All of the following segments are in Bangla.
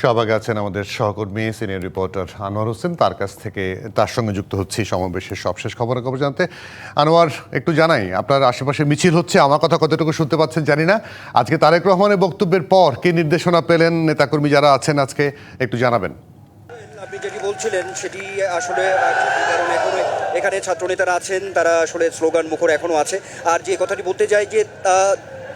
সহভাগে আছেন আমাদের সহকর্মী, সিনিয়র রিপোর্টার আনোয়ার হোসেন। তার কাছ থেকে তার সঙ্গে যুক্ত হচ্ছি সমাবেশের সবশেষ খবরাখবর জানতে। আনোয়ার, একটু জানাই, আপনার আশেপাশে মিছিল হচ্ছে, আমার কথা কতটুকু শুনতে পাচ্ছেন জানি না। আজকে তারেক রহমানের বক্তব্যের পর কি নির্দেশনা পেলেন, নেতাকর্মী যারা আছেন আজকে, একটু জানাবেন। আপনি যেটি বলছিলেন, সেটি আসলে এখনও ছাত্রনেতারা আছেন, তারা আসলে স্লোগান মুখর এখনও আছে। আর যে কথাটি বলতে যাই যে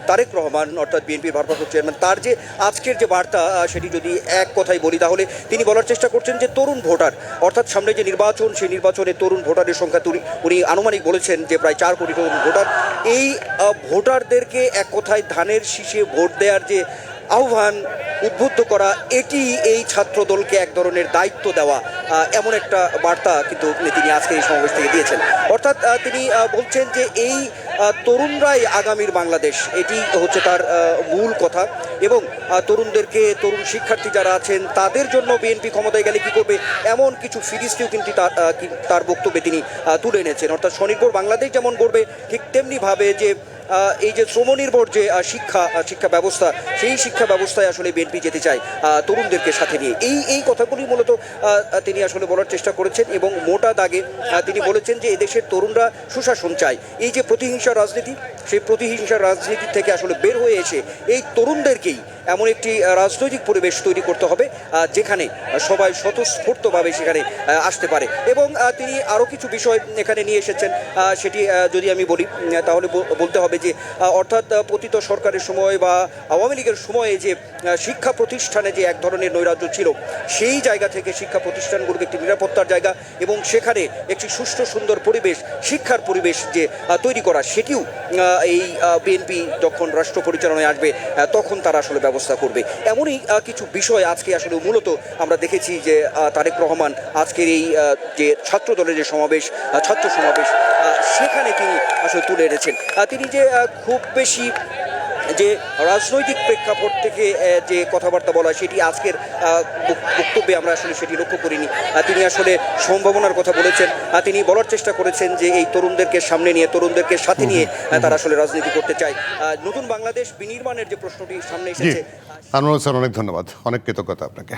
তারেক রহমান, অর্থাৎ বিএনপির ভারপ্রাপ্ত চেয়ারম্যান, তার যে আজকের যে বার্তা সেটি যদি এক কথাই বলি, তাহলে তিনি বলার চেষ্টা করছেন যে তরুণ ভোটার, অর্থাৎ সামনে যে নির্বাচন, সেই নির্বাচনে তরুণ ভোটারের সংখ্যা তুলি- উনি আনুমানিক বলেছেন যে প্রায় চার কোটি তরুণ ভোটার। এই ভোটারদেরকে এক কথায় ধানের শীষে ভোট দেওয়ার যে আহ্বান উদ্বুদ্ধ করা, এটি এই ছাত্র দলকে এক ধরনের দায়িত্ব দেওয়া এমন একটা বার্তা কিন্তু তিনি আজকে এই সমাবেশ থেকে দিয়েছেন। অর্থাৎ তিনি বলছেন যে এই তরুণরাই আগামীর বাংলাদেশ। এটি হচ্ছে তার মূল কথা। এবং তরুণদেরকে, তরুণ শিক্ষার্থী যারা আছেন, তাদের জন্য বিএনপি ক্ষমতায় গেলে কি করবে? এমন কিছু ফিরিস্তিও কিন্তু তার বক্তব্যে তিনি তুলে এনেছেন। অর্থাৎ স্বনির্ভর বাংলাদেশ যেমন গড়বে, ঠিক তেমনিভাবে যে এই যে শ্রমনির্ভর যে শিক্ষা শিক্ষা ব্যবস্থা, সেই শিক্ষা ব্যবস্থায় আসলে বিএনপি যেতে চায় তরুণদেরকে সাথে নিয়ে। এই এই কথাগুলি মূলত তিনি আসলে বলার চেষ্টা করেছেন এবং মোটা দাগে তিনি বলেছেন যে এদেশের তরুণরা সুশাসন চায়। এই যে প্রতিহিংসা রাজনীতি, সেই প্রতিহিংসা রাজনীতি থেকে আসলে বের হয়ে এসে এই তরুণদেরকেই এমন একটি রাজনৈতিক পরিবেশ তৈরি করতে হবে যেখানে সবাই স্বতঃস্ফূর্তভাবে সেখানে আসতে পারে। এবং তিনি আরও কিছু বিষয় এখানে নিয়ে এসেছেন সেটি যদি আমি বলি তাহলে বলতে হবে যে অর্থাৎ পতিত সরকারের সময় বা আওয়ামী লীগের সময়ে যে শিক্ষা প্রতিষ্ঠানে যে এক ধরনের নৈরাজ্য ছিল, সেই জায়গা থেকে শিক্ষা প্রতিষ্ঠানগুলোকে একটি নিরাপত্তার জায়গা এবং সেখানে একটি সুষ্ঠু, সুন্দর পরিবেশ, শিক্ষার পরিবেশ যে তৈরি করা, সেটিও এই বিএনপি যখন রাষ্ট্র পরিচালনায় আসবে তখন তারা আসলে করবে। এমনই কিছু বিষয় আজকে আসলে মূলত আমরা দেখেছি যে তারেক রহমান আজকের এই যে ছাত্র দলের যে সমাবেশ ছাত্র সমাবেশ সেখানে তিনি আসলে তুলে এনেছেন। তিনি যে খুব বেশি যে রাজনৈতিক প্রেক্ষাপট থেকে যে কথাবার্তা বলা সেটি আজকের বক্তব্যে আমরা আসলে সেটি লক্ষ্য করিনি। তিনি আসলে সম্ভাবনার কথা বলেছেন। তিনি বলার চেষ্টা করেছেন যে এই তরুণদেরকে সামনে নিয়ে তরুণদেরকে সাথে নিয়ে তারা আসলে রাজনীতি করতে চায়। নতুন বাংলাদেশ বিনির্মাণের যে প্রশ্নটি সামনে এসেছে আনোয়ার অনেক ধন্যবাদ। অনেক কৃতজ্ঞতা আপনাকে।